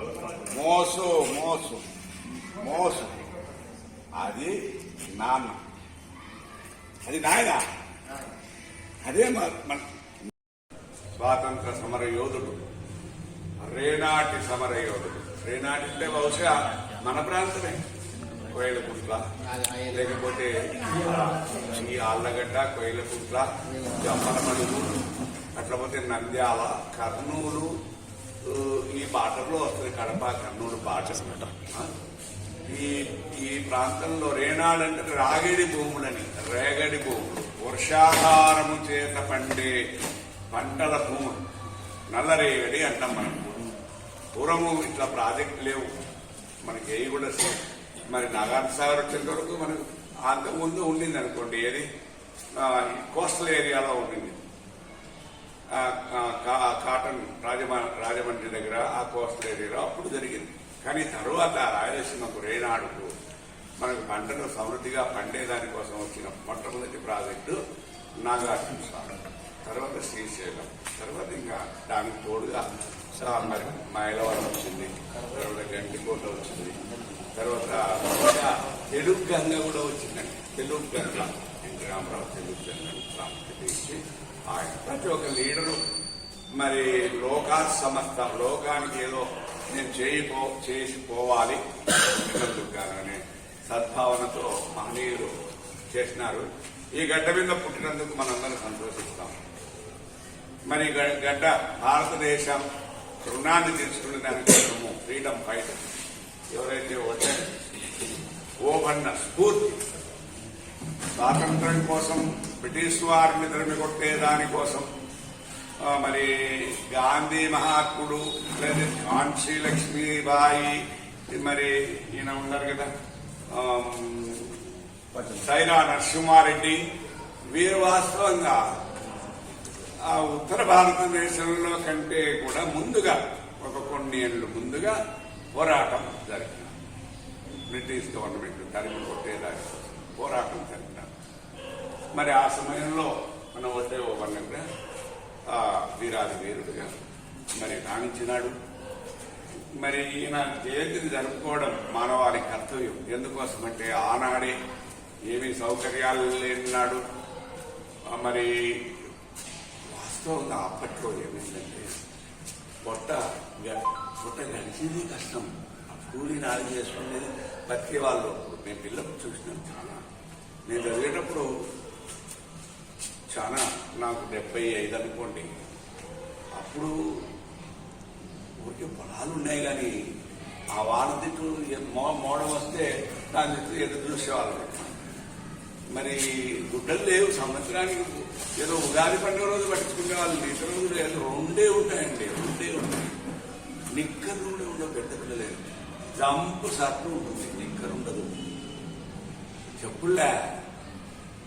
మోసు మోసు మోసు. అది నాన్న. అది నాయన. అదే మన స్వాతంత్ర సమర యోధుడు. రేనాటి సమర యోధుడు. రేనాటి అంటే బహుశా మన ప్రాంతమే. కోయిలకుంట్ల. లేకపోతే ఈ ఆళ్ళగడ్డ కోయిలకుంట్ల జమ్మలమడుగు అట్లా పోతే నంద్యాల కర్నూలు ఈ బార్డర్లో వస్తుంది కడప కర్నూలు బాట ఆ? ఈ ఈ ప్రాంతంలో రేనాడంటే రాగిడి భూములని రేగడి భూములు వర్షాధారము చేత పండే పంటల భూములు. నల్లరేగడి అంటాం మనం. పూర్వము ఇట్లా ప్రాజెక్ట్ లేవు. మనకి ఏవి కూడా మరి నాగార్జునసాగర్ వచ్చేంత వరకు మనకు అంతకుముందు ఉండింది అనుకోండి ఏది కోస్టల్ ఏరియాలో ఉండింది. కాటన్ రాజమ రాజమండ్రి దగ్గర ఆ కోస్టల్ ఏరియాలో అప్పుడు జరిగింది. కానీ తర్వాత రాయలసీమకు రేనాడుకు మనకు పంటలు సమృద్ధిగా పండేదాని కోసం వచ్చిన మొట్టమొదటి ప్రాజెక్టు నాగార్జున సాగర్ తర్వాత శ్రీశైలం తర్వాత ఇంకా దానికి తోడుగా మరి మైలవరం వచ్చింది తర్వాత గండికోట వచ్చింది తర్వాత తెలుగు గంగ కూడా వచ్చిందండి. తెలుగు గంగ. ఎన్టీ రామారావు తెలుగు ప్రాముఖ్యత ఇచ్చి ఆయన ప్రతి ఒక్క లీడరు మరి లోకా సమస్త లోకానికి ఏదో నేను చేయిపో చేసిపోవాలి. అనే సద్భావనతో మహనీయులు చేసినారు. ఈ గడ్డ మీద పుట్టినందుకు మనందరం సంతోషిస్తాం. మరి ఈ గడ్డ భారతదేశం రుణాన్ని తీర్చుకునే దానికోసము ఫ్రీడమ్ ఫైటర్. ఎవరైతే వచ్చారో ఓబన్న స్ఫూర్తి. స్వాతంత్రం కోసం బ్రిటిష్ వారిని తరిమి కొట్టే దానికోసం మరి గాంధీ మహాత్ముడు లేదా ఝాన్సీ లక్ష్మీబాయి మరి ఈయన ఉన్నారు కదా సైరా నరసింహారెడ్డి వీరు వాస్తవంగా ఆ ఉత్తర భారతదేశంలో కంటే కూడా ముందుగా ఒక కొన్ని ఏళ్ళు ముందుగా పోరాటం జరిగింది. బ్రిటిష్ గవర్నమెంట్ తరిమి కొట్టేదాని పోరాటం జరిగింది. మరి ఆ సమయంలో మనం వస్తే ఓ వర్ణంగా ఆ వీరాది వీరుడుగా. మరి రాణించినాడు. మరి ఈయన జయంతిని జరుపుకోవడం మానవాళి కర్తవ్యం. ఎందుకోసమంటే ఆనాడే ఏమీ సౌకర్యాలు లేనినాడు. మరి వాస్తవంగా అప్పట్లో ఏమైందంటే పొట్ట పొట్ట గడిచేది కష్టం. ఆ కూలి నాలుగు చేసుకునేది బతికే వాళ్ళు. నేను పిల్లలు చూసినాను చాలా. నేను చదివేటప్పుడు చాలా నాకు డెబ్బై ఐదు అనుకోండి. అప్పుడు ఊరికే పొలాలు ఉన్నాయి కానీ ఆ వాన దిట్టు మో మోడం వస్తే దాని ఎదురు చూసేవాళ్ళు. మరి గుడ్డలు లేవు సంవత్సరానికి ఏదో ఉగాది పండుగ రోజు పట్టించుకునే వాళ్ళు ఇతర రోజులు ఏదో రెండే ఉంటాయండి రెండే ఉంటాయి. నిక్కర్ కూడా ఉండవు పెద్ద పిల్లలేదు జంపు సర్పు ఉంటుంది నిక్కర్ ఉండదు. చెప్పుల్లా.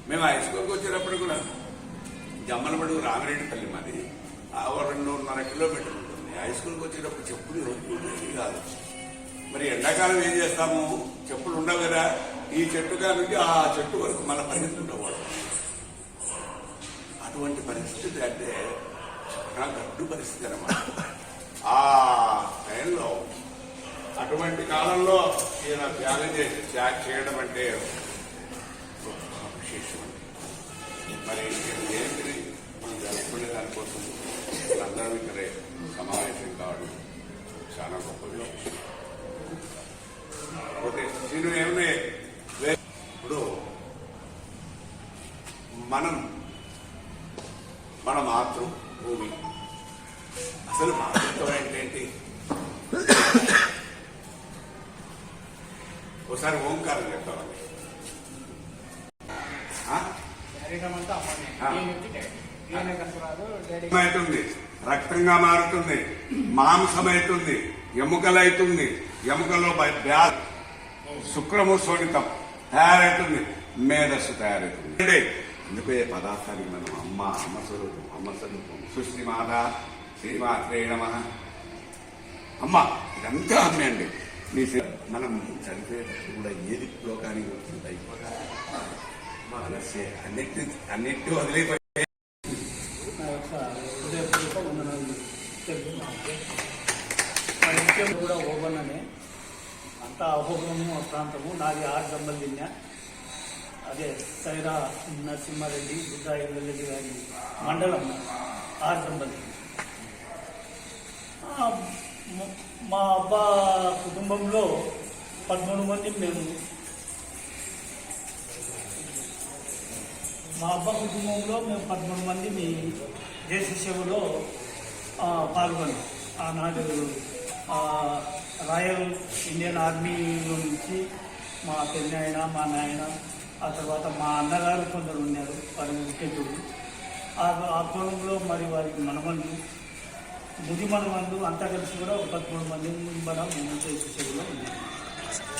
మేము హై స్కూల్కి వచ్చేటప్పుడు కూడా జమ్మలమడుగు రామిరెడ్డిపల్లి మాది. రెండున్నర కిలోమీటర్ ఉంటుంది. హై స్కూల్కి వచ్చేటప్పుడు చెప్పులు రోజు కాదు. మరి ఎండాకాలం ఏం చేస్తాము? చెప్పులు ఉండవు కదా. ఈ చెట్టు కానీ ఆ చెట్టు వరకు మన పరిగెత్తుండేవాడు అటువంటి పరిస్థితి అంటే చాలా గడ్డు పరిస్థితి అనమాట ఆ టైంలో అటువంటి కాలంలో ఈయన త్యాగం చేసి త్యాగ చేయడం అంటే విశేషం. మరి ఏంటిది మనం జరుపుకునే దానికోసం అందరం ఇక్కడే సమావేశం కావడం అవుతుంది రక్తంగా మారుతుంది. మాంసమైతుంది. ఎముకలైతుంది. ఎముకలో శుక్రము శోణితం. తయారవుతుంది మేధస్సు తయారవుతుంది అంటే అందుకే పదార్థానికి మనం అమ్మ అమ్మ స్వరూపం అమ్మ స్వరూపం. సృష్టి మాత శ్రీమాత్రే నమ. అమ్మ ఇదంతా అమ్మే అండి. మీ మనం చనిపోయేటప్పుడు కూడా ఏది లోకానికి వచ్చింది అయిపోతా మనసే అన్నిటి అన్నిటి వదిలిపోయి నా యొక్క హృదయపూర్వక వందనాలు తెలుపుతున్నాను. మరి ముఖ్యం కూడా ఓబన్ననే అంతా ప్రాంతము నాది ఆరు సంబంధించిన అదే సైరా నరసింహారెడ్డి బుద్ధారెడ్డి గారి మండలం ఆరు సంబంధించి మా అబ్బా కుటుంబంలో పదమూడు మంది మేము. మా అబ్బా కుటుంబంలో మేము పదమూడు మంది మీ దేశ సేవలో ఆ, పాల్గొన్నాం. ఆనాడు రాయల్ ఇండియన్ ఆర్మీలో నుంచి మా పెన్నాయన మా నాయన ఆ తర్వాత మా అన్నగారు కొందరు ఉన్నారు వారి ముఖ్యతులు ఆ ఆ కోణంలో మరి వారికి మనమన్ను ముది మనమందు అంతా కలిసి కూడా ఒక పదమూడు మంది మనం మేము దేశ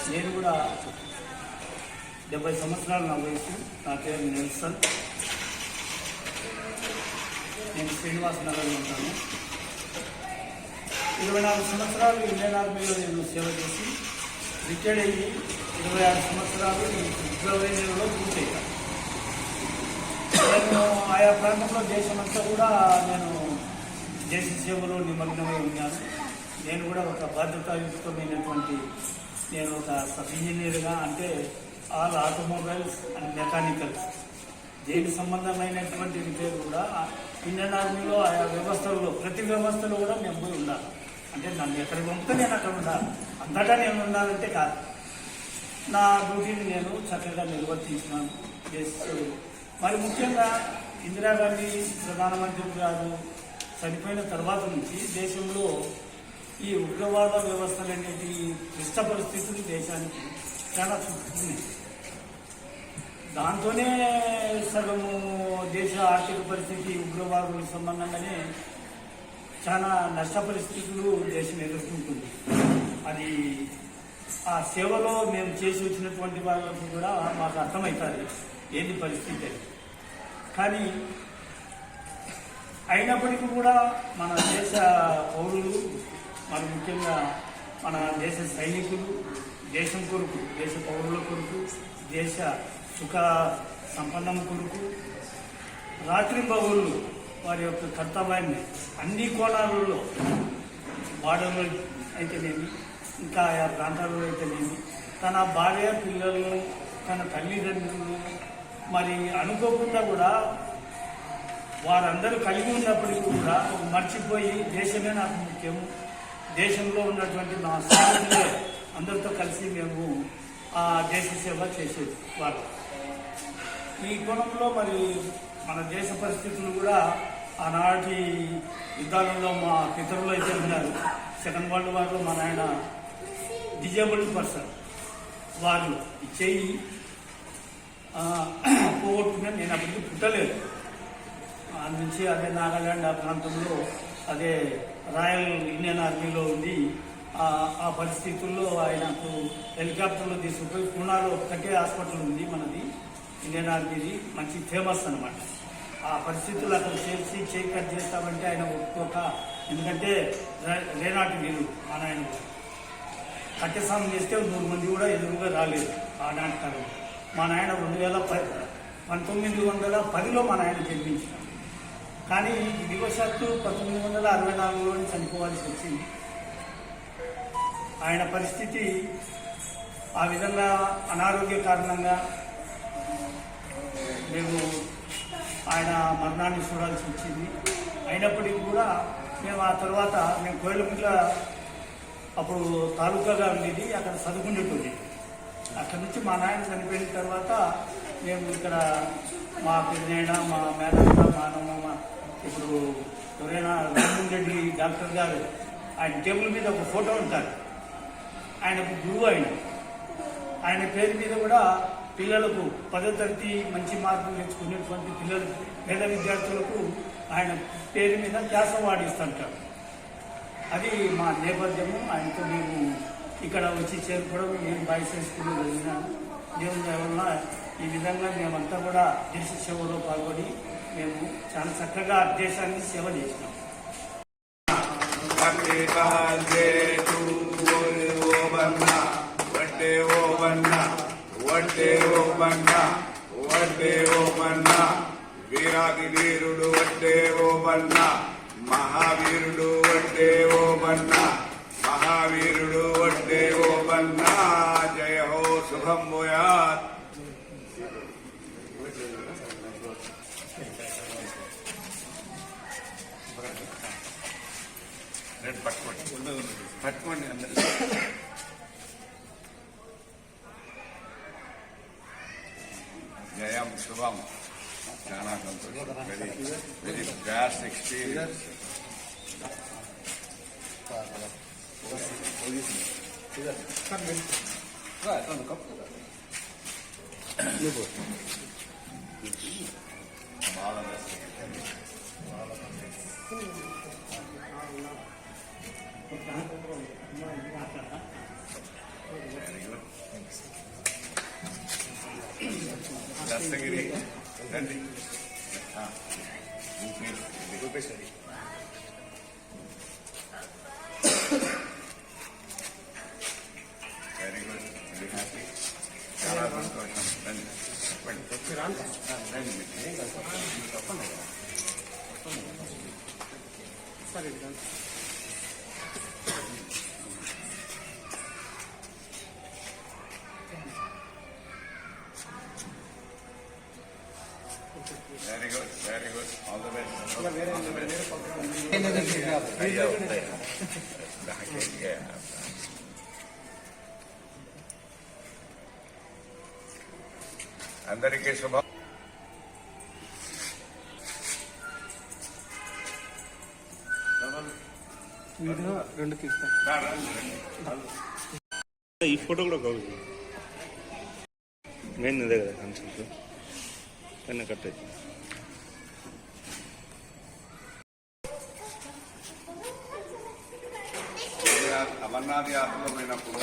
నేను కూడా డెబ్బై సంవత్సరాలు నా వయసు నా పేరు నెల్సన్. నేను శ్రీనివాస్ నగర్లో ఉంటాను. ఇరవై నాలుగు సంవత్సరాలు ఇండియన్ ఆర్మీలో నేను సేవ చేసి రిటైర్డ్ అయ్యి ఇరవై ఆరు సంవత్సరాలు నేను ఫిబ్రవరి నెలలో పూర్తయ్యాను నేను ఆయా ప్రాంతంలో దేశమంతా కూడా నేను దేశ సేవలో నిమగ్నమై ఉన్నాను. నేను కూడా ఒక బాధ్యతాయుక్తమైనటువంటి నేను ఒక సబ్ ఇంజనీర్గా అంటే ఆల్ ఆటోమొబైల్స్ అండ్ మెకానికల్స్ దేనికి సంబంధమైనటువంటి రిపేర్ కూడా ఇండియన్ ఆర్మీలో ఆయా వ్యవస్థల్లో ప్రతి వ్యవస్థలో కూడా మేము పోయి ఉండాలి. అంటే నన్ను ఎక్కడికి పంపితే నేను అక్కడ ఉండాలి అంతటా నేను ఉండాలంటే కాదు. నా డ్యూటీని నేను చక్కగా నిర్వర్తించినాను. దేశ మరి ముఖ్యంగా ఇందిరాగాంధీ ప్రధానమంత్రి గారు చనిపోయిన తర్వాత నుంచి దేశంలో ఈ ఉగ్రవాద వ్యవస్థలు అనేటి క్లిష్ట పరిస్థితులు దేశానికి చాలా చుట్టుకున్నాయి దాంతోనే సగము దేశ ఆర్థిక పరిస్థితి ఉగ్రవాదులకు సంబంధంగానే చాలా నష్ట పరిస్థితులు దేశం ఎదుర్కొంటుంది అది ఆ సేవలో మేము చేసి వచ్చినటువంటి వాళ్ళకు కూడా మాకు అర్థమవుతుంది ఏంటి పరిస్థితి అని. కానీ అయినప్పటికీ కూడా మన దేశ పౌరులు మరి ముఖ్యంగా మన దేశ సైనికులు దేశం కొరకు దేశ పౌరుల కొరకు దేశ సుఖ సంపన్నం కొరకు రాత్రి పౌరులు వారి యొక్క కర్తవ్యాన్ని అన్ని కోణాలలో బార్డర్లో అయితేనేమి ఇంకా ఆయా ప్రాంతాల్లో అయితేనేమి తన భార్య పిల్లలను తన తల్లిదండ్రులు మరి అనుకోకుండా కూడా వారందరూ కలిగి ఉన్నప్పటికీ కూడా మర్చిపోయి దేశమే నాకు ముఖ్యం దేశంలో ఉన్నటువంటి మా సాధనలో అందరితో కలిసి మేము ఆ దేశ సేవ చేసేది వారు ఈ కోణంలో మరి మన దేశ పరిస్థితులు కూడా ఆనాటి యుద్ధాలలో మా పితరులు అయితే ఉన్నారు. సెకండ్ వరల్డ్ వార్లో మా నాయన డిజేబుల్డ్ పర్సన్. వాళ్ళు చేయి పోగొట్టుకునే నేను అప్పటికి పుట్టలేదు. ఆ నుంచి అదే నాగాలాండ్ ఆ ప్రాంతంలో అదే రాయల్ ఇండియన్ ఆర్మీలో ఉండి ఆ పరిస్థితుల్లో ఆయనకు హెలికాప్టర్లో తీసుకుపోయి పూనాలో ఒక్కటే హాస్పిటల్ ఉంది మనది. ఇండియన్ ఆర్మీది. మంచి ఫేమస్ అనమాట ఆ పరిస్థితులు అక్కడ చేసి చేయి కట్ చేస్తామంటే ఆయన ఒప్పుకోక. ఎందుకంటే లేనాటి రేనాటి వీరు మా నాయన కట్టెస్వామి చేస్తే నూరు మంది కూడా ఎదురుగా రాలేదు ఆనాటి కాలం మా నాయన రెండు వేల పది పంతొమ్మిది వందల పదిలో మా నాయన జన్మించారు కానీ దివశాత్తు పంతొమ్మిది వందల అరవై నాలుగులో చనిపోవాల్సి వచ్చింది. ఆయన పరిస్థితి ఆ విధంగా అనారోగ్య కారణంగా మేము ఆయన మరణాన్ని చూడాల్సి వచ్చింది. అయినప్పటికీ కూడా మేము ఆ తర్వాత మేము కోయిలకుంట్ల అప్పుడు తాలూకాగా ఉండేది అక్కడ చదువుకునేటువంటి అక్కడ నుంచి మా నాయన చనిపోయిన తర్వాత మేము ఇక్కడ మా పెద్దనాయన మా మేనమ్మ మా అన్నమ్మ ఇప్పుడు ఎవరైనా రామన్ రెడ్డి డాక్టర్ గారు ఆయన టేబుల్ మీద ఒక ఫోటో ఉంటారు. ఆయనకు గురువు ఆయన. ఆయన పేరు మీద కూడా పిల్లలకు పదో తరగతి మంచి మార్కులు తెచ్చుకునేటువంటి పిల్లలు పేద విద్యార్థులకు ఆయన పేరు మీద వ్యాసం వాడిస్తుంటారు. అది మా నేపథ్యము. ఆయనతో మేము ఇక్కడ వచ్చి చేరుకోవడం నేను బాయ్స్ హై స్కూల్లో చదివినాను దేవుని వల్ల ఈ విధంగా మేమంతా కూడా దేశ సేవలో పాల్గొని మేము చాలా చక్కగా దేశాన్ని సేవ చేసినాం. Happy ఓ వడ్డే ఓ బన్న వడ్డే ఓ బన్న వీరాది వీరుడు వడ్డే ఓ బన్న మహావీరుడు వడ్డే ఓ బన్న మహా వీరుడు వడ్డే ఓ బన్నా జయ హో శుభం భూయాత్ రండి, పట్టుకోండి పట్టుకోండి అందరూ జయం శుభం చాలా సంతోషం very very best experience Astagiri రండి. ఆ, Rupesh very good very happy చాలా సంతోషం. రండి. చెప్పండి. ఆ, రండి. సరే అందరికీ శుభం. రెండు. ఈ ఫోటో కూడా కావాలి. మెయిన్ అదే కదా కాన్సెప్ట్ కానీ కట్ అయితే. అమర్నాథ్ యాత్రలో పోయినప్పుడు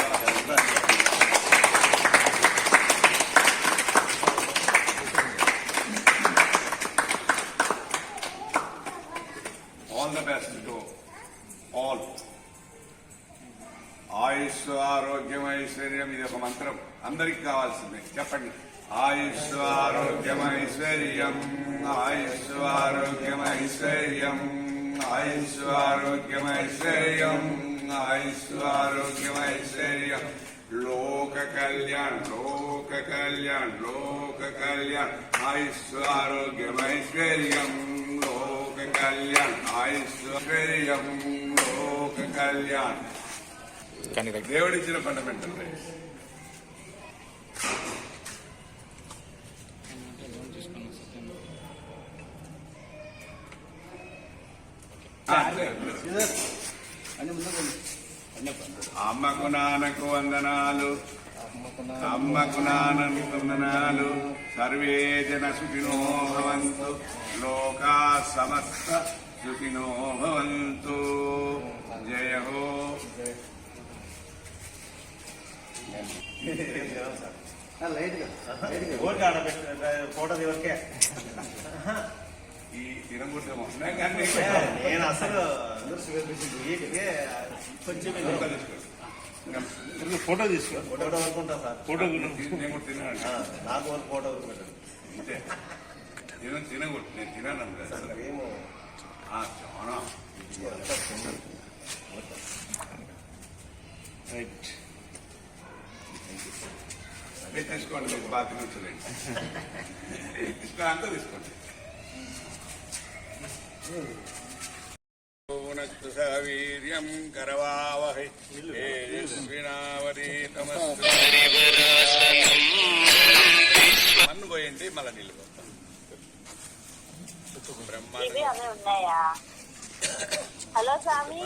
ఐశ్వర్యం ఇది ఒక మంత్రం అందరికి కావాల్సిందే. చెప్పండి. ఆయుష్ ఆరోగ్యం ఐశ్వర్యం ఆయుష్ ఆరోగ్యం ఐశ్వర్యం ఆయుష్ ఆరోగ్యం ఐశ్వర్యం ఆయుష్ ఆరోగ్యం ఐశ్వర్యం లోక కళ్యాణ్ లోక కళ్యాణ్ లోక కళ్యాణ్ ఆయుష్ ఆరోగ్యం ఐశ్వర్యం లోక కళ్యాణ్ ఆయుష్ ఐశ్వర్యం లోక కళ్యాణ్. ఫండమెంటల్ రైట్స్ అమ్మకు నాన్నకు వందనాలు. అమ్మకు నాన్నకు వందనాలు. సర్వే జన సుఖినో భవంతు. లోకా సమస్త సుఖినో భవంతు. జయ హో. ఫోటో ఎవరికే ఈ దినమూర్తి నేను అసలు కొంచెం ఫోటో తీసుకో ఫోటో వరకు ఉంటా సార్ ఫోటో నాకు వరకు ఫోటో వరకు పెట్టండి అంతే తిన తినకూడదు నేను తినాను ఏమో చాలా రైట్ అదే తీసుకోండి మీకు బాగా తినొచ్చులేండి ఇష్టం అంతా తీసుకోండి. వీర్యం కరవావహై. మన్ను పోయండి మళ్ళీ నీళ్ళు బ్రహ్మ హలో స్వామి.